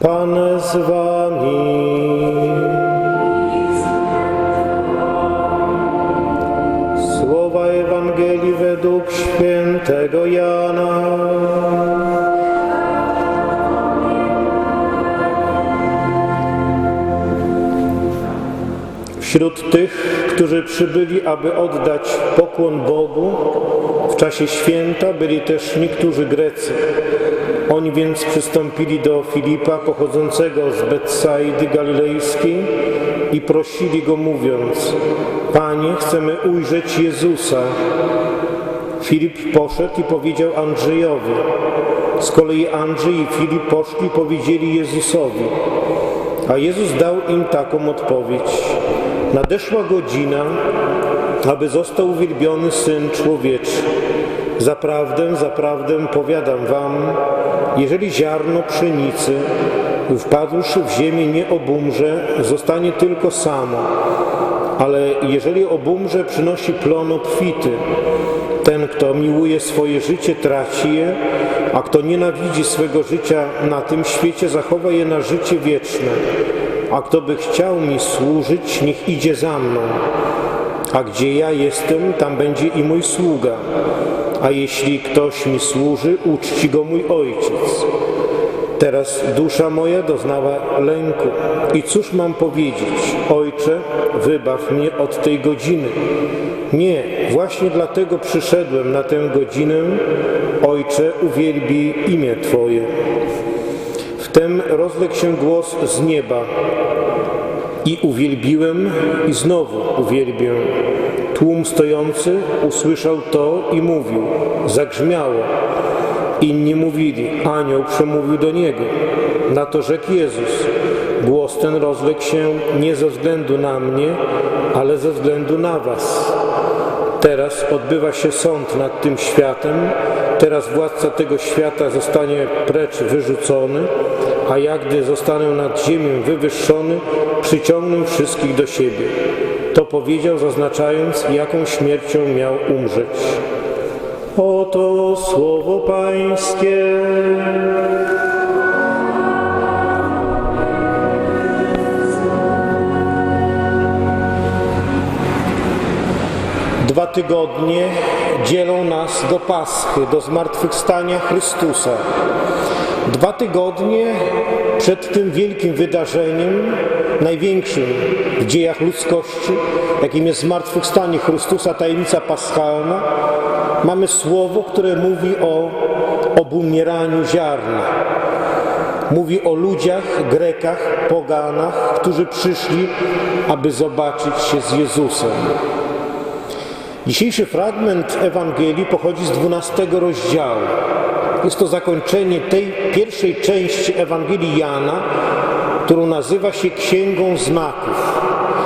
Pan z wami. Słowa Ewangelii według świętego Jana. Wśród tych, którzy przybyli, aby oddać pokłon Bogu w czasie święta, byli też niektórzy Grecy. Oni więc przystąpili do Filipa, pochodzącego z Betsaidy Galilejskiej i prosili go mówiąc, Panie, chcemy ujrzeć Jezusa. Filip poszedł i powiedział Andrzejowi. Z kolei Andrzej i Filip poszli i powiedzieli Jezusowi. A Jezus dał im taką odpowiedź. Nadeszła godzina, aby został uwielbiony Syn Człowieczy. Zaprawdę, zaprawdę powiadam wam, jeżeli ziarno pszenicy wpadłszy w ziemię nie obumrze, zostanie tylko samo, ale jeżeli obumrze, przynosi plon obfity. Ten, kto miłuje swoje życie, traci je, a kto nienawidzi swego życia na tym świecie, zachowa je na życie wieczne. A kto by chciał mi służyć, niech idzie za mną. A gdzie ja jestem, tam będzie i mój sługa. A jeśli ktoś mi służy, uczci go mój ojciec. Teraz dusza moja doznała lęku. I cóż mam powiedzieć? Ojcze, wybaw mnie od tej godziny. Nie, właśnie dlatego przyszedłem na tę godzinę. Ojcze, uwielbi imię Twoje. Wtem rozległ się głos z nieba. I uwielbiłem i znowu uwielbię. Tłum stojący usłyszał to i mówił. Zagrzmiało. Inni mówili, anioł przemówił do niego. Na to rzekł Jezus. Głos ten rozległ się nie ze względu na mnie, ale ze względu na was. Teraz odbywa się sąd nad tym światem, teraz władca tego świata zostanie precz wyrzucony, a jak gdy zostanę nad ziemią wywyższony, przyciągnę wszystkich do siebie. To powiedział, zaznaczając, jaką śmiercią miał umrzeć. Oto słowo Pańskie. Dwa tygodnie dzielą nas do Paschy, do zmartwychwstania Chrystusa. Dwa tygodnie przed tym wielkim wydarzeniem, największym w dziejach ludzkości, jakim jest zmartwychwstanie Chrystusa, tajemnica paschalna, mamy słowo, które mówi o obumieraniu ziarna. Mówi o ludziach, Grekach, poganach, którzy przyszli, aby zobaczyć się z Jezusem. Dzisiejszy fragment Ewangelii pochodzi z 12 rozdziału. Jest to zakończenie tej pierwszej części Ewangelii Jana, którą nazywa się Księgą Znaków.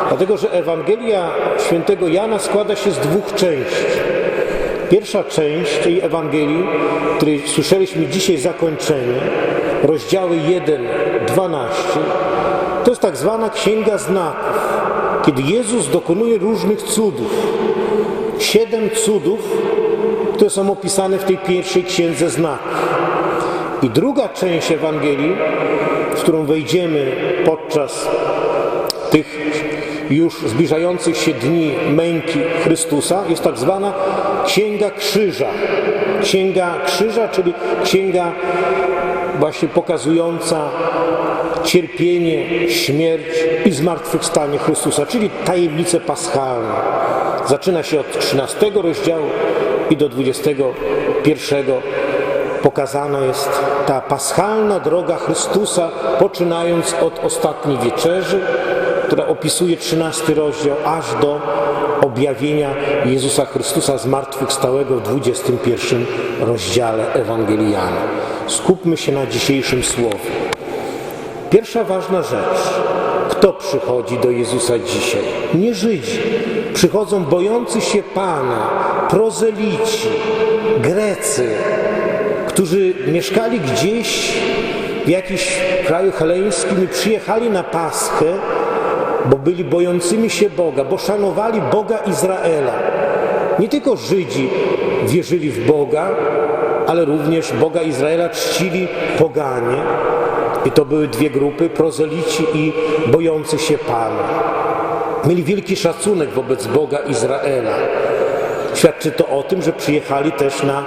Dlatego, że Ewangelia świętego Jana składa się z dwóch części. Pierwsza część tej Ewangelii, której słyszeliśmy dzisiaj zakończenie, rozdziały 1-12, to jest tak zwana Księga Znaków, kiedy Jezus dokonuje różnych cudów. Siedem cudów, które są opisane w tej pierwszej księdze znaków. I druga część Ewangelii, w którą wejdziemy podczas tych już zbliżających się dni męki Chrystusa, jest tak zwana Księga Krzyża. Księga Krzyża, czyli księga właśnie pokazująca cierpienie, śmierć i zmartwychwstanie Chrystusa, czyli tajemnice paschalne. Zaczyna się od 13 rozdziału i do 21 pokazana jest ta paschalna droga Chrystusa, poczynając od ostatniej wieczerzy, która opisuje 13 rozdział, aż do objawienia Jezusa Chrystusa zmartwychwstałego w 21 rozdziale Ewangelii Jana. Skupmy się na dzisiejszym słowie. Pierwsza ważna rzecz. Kto przychodzi do Jezusa dzisiaj? Nie Żydzi. Przychodzą bojący się Pana, prozelici, Grecy, którzy mieszkali gdzieś w jakimś kraju heleńskim i przyjechali na Paschę, bo byli bojącymi się Boga, bo szanowali Boga Izraela. Nie tylko Żydzi wierzyli w Boga, ale również Boga Izraela czcili poganie. I to były dwie grupy, prozelici i bojący się Pana. Mieli wielki szacunek wobec Boga Izraela. Świadczy to o tym, że przyjechali też na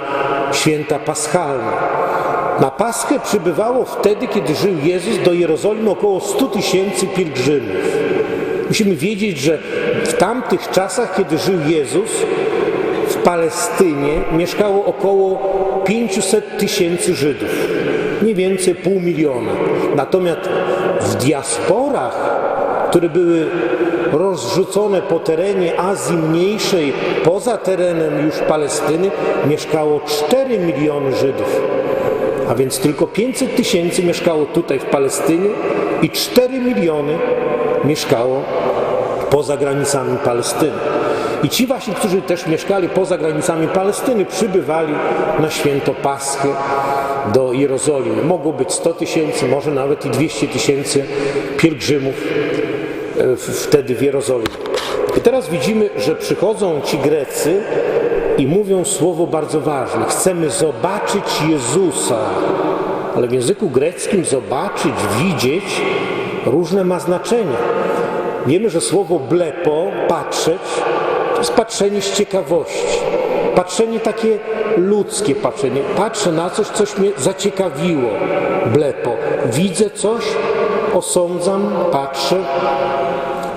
święta paschalne. Na Paschę przybywało wtedy, kiedy żył Jezus do Jerozolimy około 100 tysięcy pielgrzymów. Musimy wiedzieć, że w tamtych czasach, kiedy żył Jezus, w Palestynie mieszkało około 500 tysięcy Żydów, mniej więcej pół miliona. Natomiast w diasporach, które były rozrzucone po terenie Azji Mniejszej, poza terenem już Palestyny, mieszkało 4 miliony Żydów. A więc tylko 500 tysięcy mieszkało tutaj w Palestynie i 4 miliony mieszkało poza granicami Palestyny. I ci właśnie, którzy też mieszkali poza granicami Palestyny, przybywali na święto Paschy do Jerozolimy. Mogło być 100 tysięcy, może nawet i 200 tysięcy pielgrzymów wtedy w Jerozolimie. I teraz widzimy, że przychodzą ci Grecy i mówią słowo bardzo ważne. Chcemy zobaczyć Jezusa. Ale w języku greckim zobaczyć, widzieć różne ma znaczenia. Wiemy, że słowo blepo, patrzeć, to jest patrzenie z ciekawości. Patrzenie takie ludzkie patrzenie. Patrzę na coś, coś mnie zaciekawiło. Blepo. Widzę coś, osądzam, patrzę.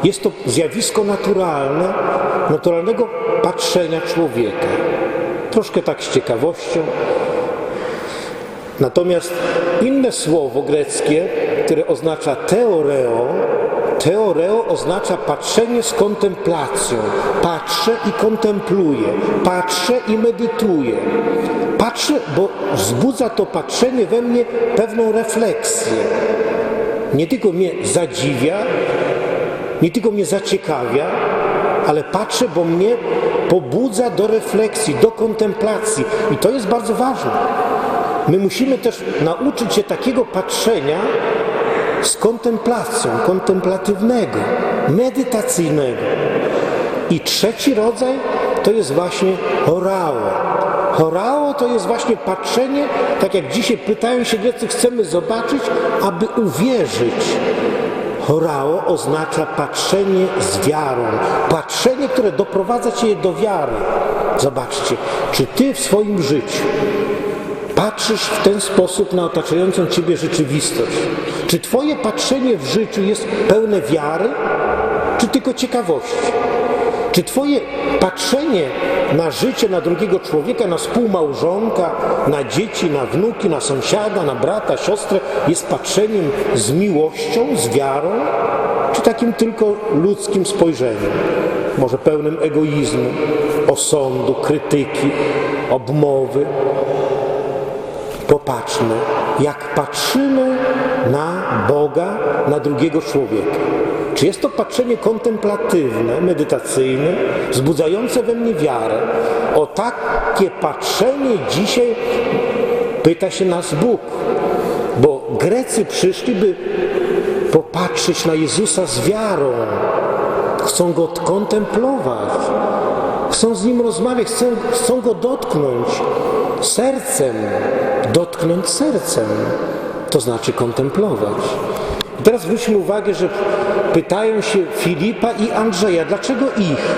Jest to zjawisko naturalne, naturalnego patrzenia człowieka. Troszkę tak z ciekawością. Natomiast inne słowo greckie, które oznacza teoreo, teoreo oznacza patrzenie z kontemplacją. Patrzę i kontempluję, patrzę i medytuję. Patrzę, bo wzbudza to patrzenie we mnie pewną refleksję. Nie tylko mnie zadziwia, nie tylko mnie zaciekawia, ale patrzę, bo mnie pobudza do refleksji, do kontemplacji. I to jest bardzo ważne. My musimy też nauczyć się takiego patrzenia z kontemplacją, kontemplatywnego, medytacyjnego. I trzeci rodzaj to jest właśnie horao. Horao to jest właśnie patrzenie, tak jak dzisiaj pytają się Grecy, chcemy zobaczyć, aby uwierzyć. Horao oznacza patrzenie z wiarą, patrzenie, które doprowadza cię do wiary. Zobaczcie, czy ty w swoim życiu patrzysz w ten sposób na otaczającą ciebie rzeczywistość? Czy twoje patrzenie w życiu jest pełne wiary, czy tylko ciekawości? Czy twoje patrzenie na życie, na drugiego człowieka, na współmałżonka, na dzieci, na wnuki, na sąsiada, na brata, siostrę jest patrzeniem z miłością, z wiarą, czy takim tylko ludzkim spojrzeniem? Może pełnym egoizmu, osądu, krytyki, obmowy? Popatrzmy, jak patrzymy na Boga, na drugiego człowieka. Czy jest to patrzenie kontemplatywne, medytacyjne, wzbudzające we mnie wiarę? O takie patrzenie dzisiaj pyta się nas Bóg, bo Grecy przyszli, by popatrzeć na Jezusa z wiarą. Chcą Go kontemplować, chcą z Nim rozmawiać, chcą, chcą Go dotknąć sercem, dotknąć sercem, to znaczy kontemplować. I teraz zwróćmy uwagę, że pytają się Filipa i Andrzeja, dlaczego ich?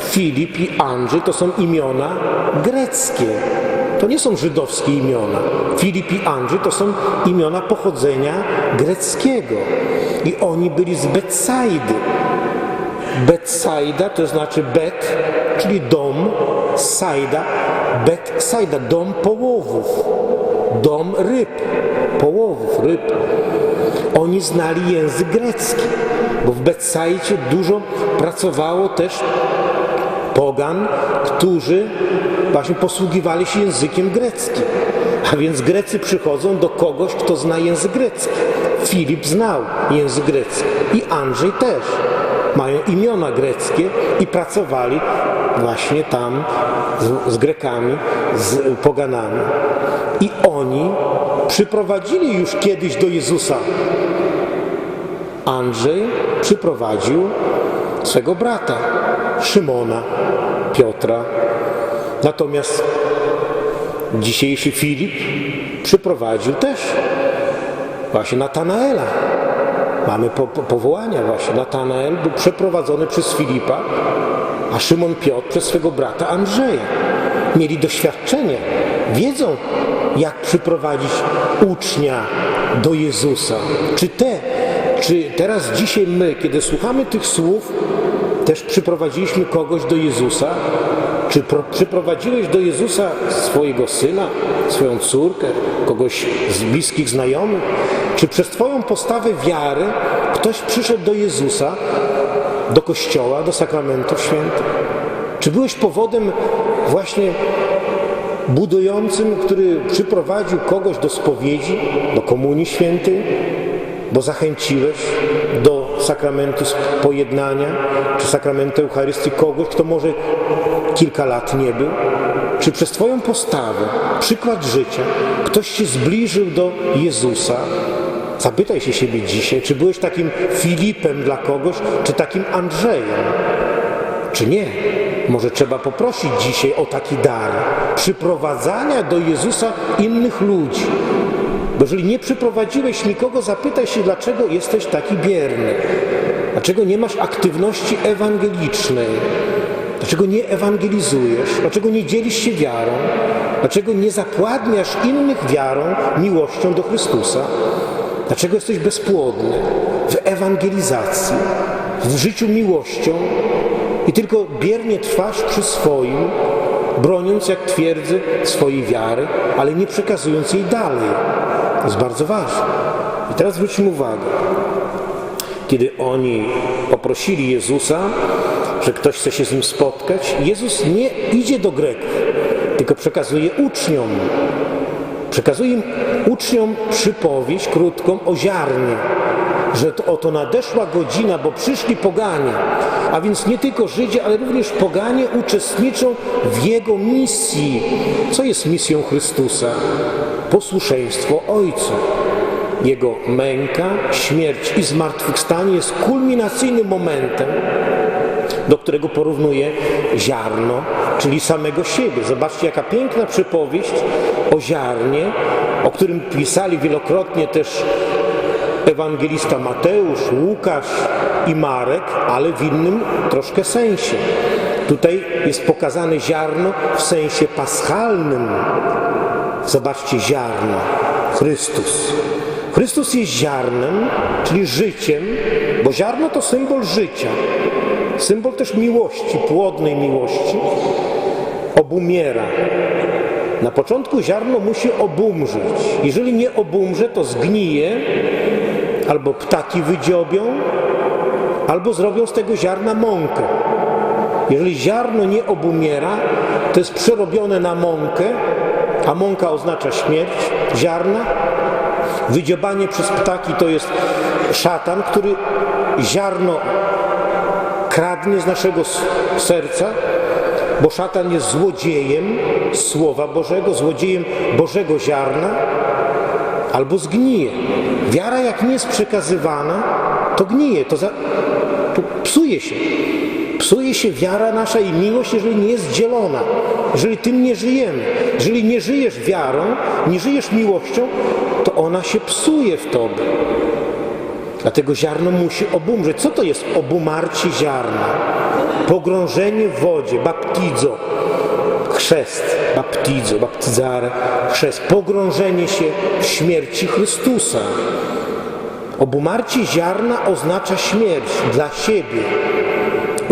Filip i Andrzej to są imiona greckie. To nie są żydowskie imiona. Filip i Andrzej to są imiona pochodzenia greckiego. I oni byli z Betsaidy. Betsaida to znaczy bet, czyli dom, sajda, Betsaida, dom połowów, dom ryb, połowów ryb. Oni znali język grecki, bo w Betsaidzie dużo pracowało też pogan, którzy właśnie posługiwali się językiem greckim. A więc Grecy przychodzą do kogoś, kto zna język grecki. Filip znał język grecki i Andrzej też. Mają imiona greckie i pracowali właśnie tam z, z Grekami, z poganami. I oni przyprowadzili już kiedyś do Jezusa. Andrzej przyprowadził swego brata, Szymona, Piotra. Natomiast dzisiejszy Filip przyprowadził też właśnie Natanaela. Mamy po, po, powołania właśnie. Natanael był przeprowadzony przez Filipa, a Szymon Piotr przez swego brata Andrzeja. Mieli doświadczenie, wiedzą jak przyprowadzić ucznia do Jezusa. Czy te, czy teraz dzisiaj my, kiedy słuchamy tych słów, też przyprowadziliśmy kogoś do Jezusa? Czy pro, przyprowadziłeś do Jezusa swojego syna, swoją córkę, kogoś z bliskich znajomych? Czy przez Twoją postawę wiary ktoś przyszedł do Jezusa, do kościoła, do sakramentów świętych? Czy byłeś powodem właśnie budującym, który przyprowadził kogoś do spowiedzi, do komunii świętej, bo zachęciłeś do sakramentu pojednania czy sakramentu Eucharystii kogoś, kto może kilka lat nie był? Czy przez Twoją postawę, przykład życia, ktoś się zbliżył do Jezusa? Zapytaj się siebie dzisiaj, czy byłeś takim Filipem dla kogoś, czy takim Andrzejem? Czy nie? Może trzeba poprosić dzisiaj o taki dar przyprowadzania do Jezusa innych ludzi. Bo jeżeli nie przyprowadziłeś nikogo, zapytaj się, dlaczego jesteś taki bierny. Dlaczego nie masz aktywności ewangelicznej? Dlaczego nie ewangelizujesz? Dlaczego nie dzielisz się wiarą? Dlaczego nie zapładniasz innych wiarą, miłością do Chrystusa? Dlaczego jesteś bezpłodny w ewangelizacji, w życiu miłością i tylko biernie trwasz przy swoim, broniąc, jak twierdzę, swojej wiary, ale nie przekazując jej dalej? To jest bardzo ważne. I teraz zwróćmy uwagę. Kiedy oni poprosili Jezusa, że ktoś chce się z nim spotkać, Jezus nie idzie do Greków, tylko przekazuje uczniom. Przekazuje im uczniom przypowieść krótką o ziarnie, że to oto nadeszła godzina, bo przyszli poganie, a więc nie tylko Żydzi, ale również poganie uczestniczą w Jego misji. Co jest misją Chrystusa? Posłuszeństwo Ojcu. Jego męka, śmierć i zmartwychwstanie jest kulminacyjnym momentem, do którego porównuje ziarno, czyli samego siebie. Zobaczcie, jaka piękna przypowieść o ziarnie, o którym pisali wielokrotnie też ewangelista Mateusz, Łukasz i Marek, ale w innym troszkę sensie. Tutaj jest pokazane ziarno w sensie paschalnym. Zobaczcie, ziarno, Chrystus. Chrystus jest ziarnem, czyli życiem, bo ziarno to symbol życia, symbol też miłości, płodnej miłości. Obumiera. Na początku ziarno musi obumrzeć. Jeżeli nie obumrze, to zgnije, albo ptaki wydziobią, albo zrobią z tego ziarna mąkę. Jeżeli ziarno nie obumiera, to jest przerobione na mąkę, a mąka oznacza śmierć ziarna. Wydziobanie przez ptaki to jest szatan, który ziarno kradnie z naszego serca, bo szatan jest złodziejem Słowa Bożego, złodziejem Bożego ziarna, albo zgnije. Wiara jak nie jest przekazywana, to gnije, to, za, to psuje się. Psuje się wiara nasza i miłość, jeżeli nie jest dzielona, jeżeli tym nie żyjemy. Jeżeli nie żyjesz wiarą, nie żyjesz miłością, to ona się psuje w tobie. Dlatego ziarno musi obumrzeć. Co to jest obumarcie ziarna? Pogrążenie w wodzie, baptizo, chrzest, baptizo, baptizare, chrzest, pogrążenie się w śmierci Chrystusa. Obumarcie ziarna oznacza śmierć dla siebie.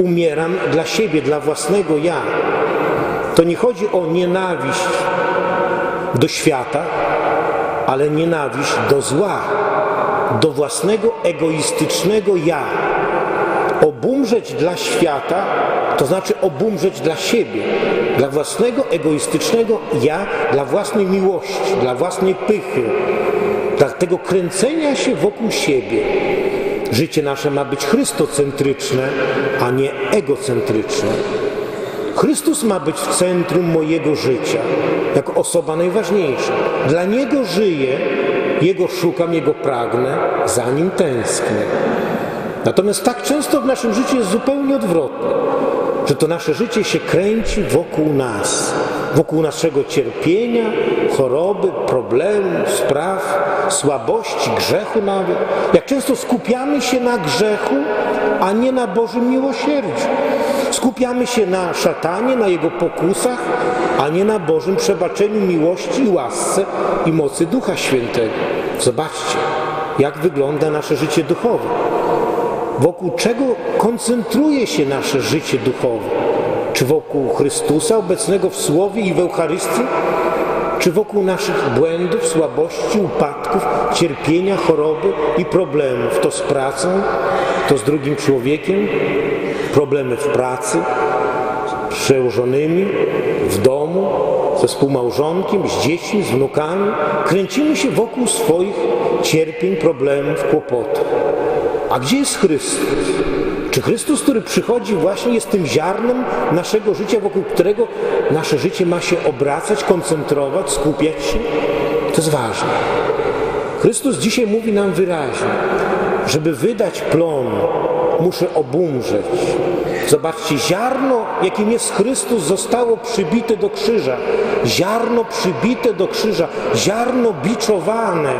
Umieram dla siebie, dla własnego ja. To nie chodzi o nienawiść do świata, ale nienawiść do zła, do własnego egoistycznego ja. Obumrzeć dla świata to znaczy obumrzeć dla siebie, dla własnego egoistycznego ja, dla własnej miłości, dla własnej pychy, dla tego kręcenia się wokół siebie. Życie nasze ma być chrystocentryczne, a nie egocentryczne. Chrystus ma być w centrum mojego życia, jako osoba najważniejsza. Dla Niego żyję, Jego szukam, Jego pragnę, za Nim tęsknię. Natomiast tak często w naszym życiu jest zupełnie odwrotnie, że to nasze życie się kręci wokół nas, wokół naszego cierpienia, choroby, problemów, spraw, słabości, grzechu nawet. Jak często skupiamy się na grzechu, a nie na Bożym miłosierdziu. Skupiamy się na szatanie, na jego pokusach, a nie na Bożym przebaczeniu miłości i łasce i mocy Ducha Świętego. Zobaczcie, jak wygląda nasze życie duchowe. Wokół czego koncentruje się nasze życie duchowe? Czy wokół Chrystusa obecnego w Słowie i w Eucharystii? Czy wokół naszych błędów, słabości, upadków, cierpienia, choroby i problemów? To z pracą, to z drugim człowiekiem, problemy w pracy, z przełożonymi, w domu, ze współmałżonkiem, z dziećmi, z wnukami. Kręcimy się wokół swoich cierpień, problemów, kłopotów. A gdzie jest Chrystus? Czy Chrystus, który przychodzi właśnie jest tym ziarnem naszego życia, wokół którego nasze życie ma się obracać, koncentrować, skupiać się? To jest ważne. Chrystus dzisiaj mówi nam wyraźnie, żeby wydać plon, muszę obumrzeć. Zobaczcie, ziarno, jakim jest Chrystus, zostało przybite do krzyża. Ziarno przybite do krzyża, ziarno biczowane,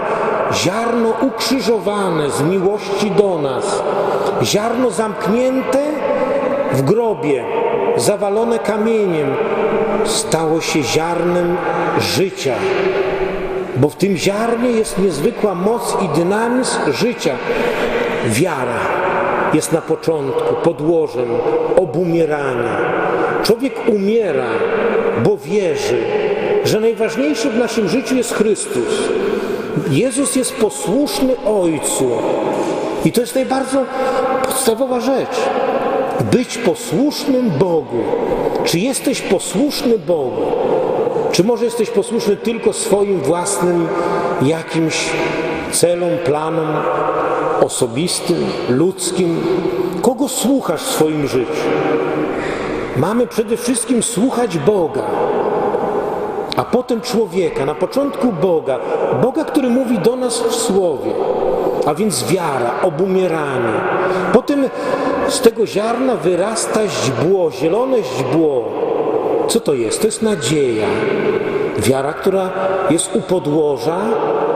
ziarno ukrzyżowane z miłości do nas, ziarno zamknięte w grobie, zawalone kamieniem, stało się ziarnem życia. Bo w tym ziarnie jest niezwykła moc i dynamizm życia. Wiara jest na początku podłożem obumierania. Człowiek umiera, bo wierzy, że najważniejszy w naszym życiu jest Chrystus. Jezus jest posłuszny Ojcu. I to jest najbardziej podstawowa rzecz. Być posłusznym Bogu. Czy jesteś posłuszny Bogu? Czy może jesteś posłuszny tylko swoim własnym jakimś celom, planom osobistym, ludzkim? Kogo słuchasz w swoim życiu? Mamy przede wszystkim słuchać Boga, a potem człowieka. Na początku Boga, Boga, który mówi do nas w Słowie, a więc wiara, obumieranie. Potem z tego ziarna wyrasta źdźbło, zielone źdźbło. Co to jest? To jest nadzieja. Wiara, która jest u podłoża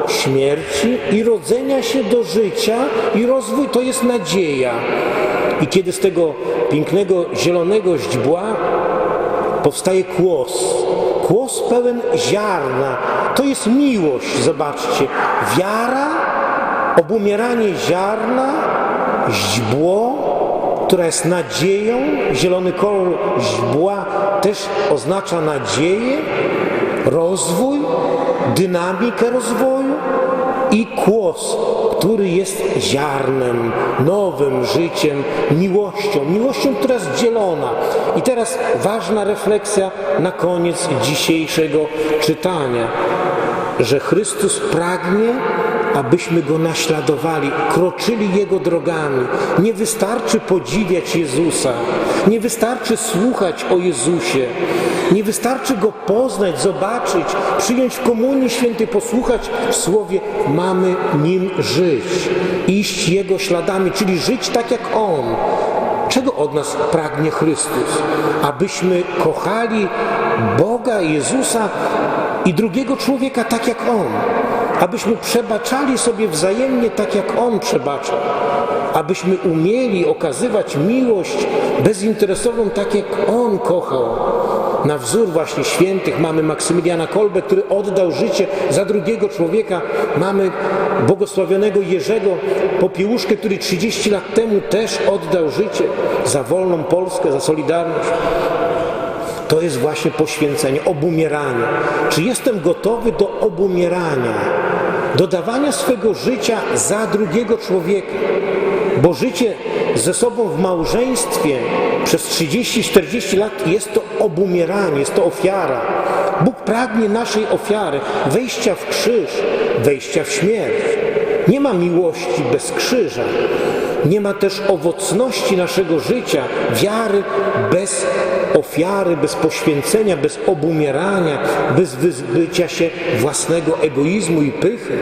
śmierci i rodzenia się do życia i rozwój to jest nadzieja. I kiedy z tego pięknego zielonego źdźbła powstaje kłos, kłos pełen ziarna, to jest miłość, zobaczcie. Wiara, obumieranie ziarna, źdźbło, która jest nadzieją, zielony kolor źdźbła też oznacza nadzieję, rozwój, dynamikę rozwoju i kłos, który jest ziarnem, nowym życiem, miłością, miłością, która jest dzielona. I teraz ważna refleksja na koniec dzisiejszego czytania, że Chrystus pragnie, abyśmy Go naśladowali, kroczyli Jego drogami. Nie wystarczy podziwiać Jezusa, nie wystarczy słuchać o Jezusie, nie wystarczy Go poznać, zobaczyć, przyjąć w Komunii Świętej, posłuchać w Słowie. Mamy Nim żyć, iść Jego śladami, czyli żyć tak jak On. Czego od nas pragnie Chrystus? Abyśmy kochali Boga, Jezusa i drugiego człowieka tak jak On. Abyśmy przebaczali sobie wzajemnie tak jak On przebaczał. Abyśmy umieli okazywać miłość bezinteresową tak jak On kochał. Na wzór właśnie świętych mamy Maksymiliana Kolbę, który oddał życie za drugiego człowieka. Mamy błogosławionego Jerzego Popiełuszkę, który 30 lat temu też oddał życie za wolną Polskę, za Solidarność. To jest właśnie poświęcenie, obumieranie. Czy jestem gotowy do obumierania, do dawania swego życia za drugiego człowieka? Bo życie ze sobą w małżeństwie przez 30-40 lat jest to obumieranie, jest to ofiara. Bóg pragnie naszej ofiary, wejścia w krzyż, wejścia w śmierć. Nie ma miłości bez krzyża. Nie ma też owocności naszego życia, wiary bez ofiary, bez poświęcenia, bez obumierania, bez wyzbycia się własnego egoizmu i pychy.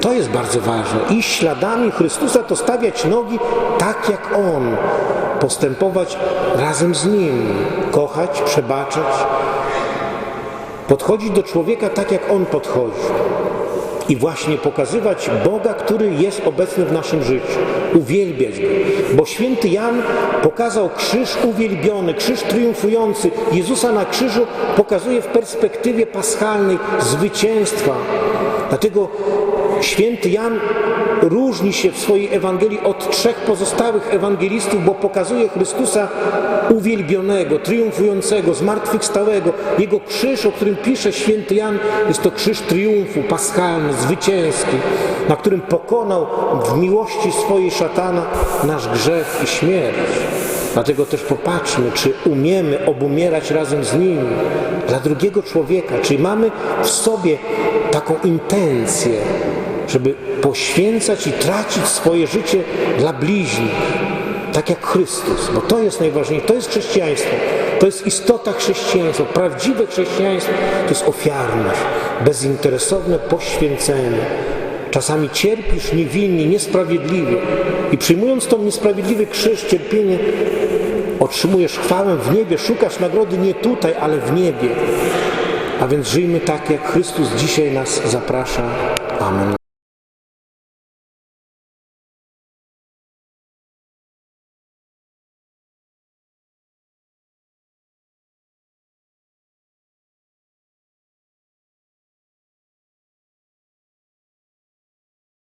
To jest bardzo ważne. Iść śladami Chrystusa to stawiać nogi tak jak On, postępować razem z Nim, kochać, przebaczać, podchodzić do człowieka tak jak On podchodzi. I właśnie pokazywać Boga, który jest obecny w naszym życiu, uwielbiać Go. Bo święty Jan pokazał krzyż uwielbiony, krzyż triumfujący. Jezusa na krzyżu pokazuje w perspektywie paschalnej zwycięstwa. Dlatego święty Jan różni się w swojej Ewangelii od trzech pozostałych ewangelistów, bo pokazuje Chrystusa uwielbionego, triumfującego, zmartwychwstałego. Jego krzyż, o którym pisze święty Jan, jest to krzyż triumfu, paschalny, zwycięski, na którym pokonał w miłości swojej szatana nasz grzech i śmierć. Dlatego też popatrzmy, czy umiemy obumierać razem z Nim dla drugiego człowieka, czy mamy w sobie taką intencję, żeby poświęcać i tracić swoje życie dla bliźnich, tak jak Chrystus, bo to jest najważniejsze, to jest chrześcijaństwo, to jest istota chrześcijaństwa, prawdziwe chrześcijaństwo to jest ofiarność, bezinteresowne poświęcenie. Czasami cierpisz niewinnie, niesprawiedliwie i przyjmując to niesprawiedliwy krzyż, cierpienie, otrzymujesz chwałę w niebie, szukasz nagrody nie tutaj, ale w niebie. A więc żyjmy tak, jak Chrystus dzisiaj nas zaprasza. Amen.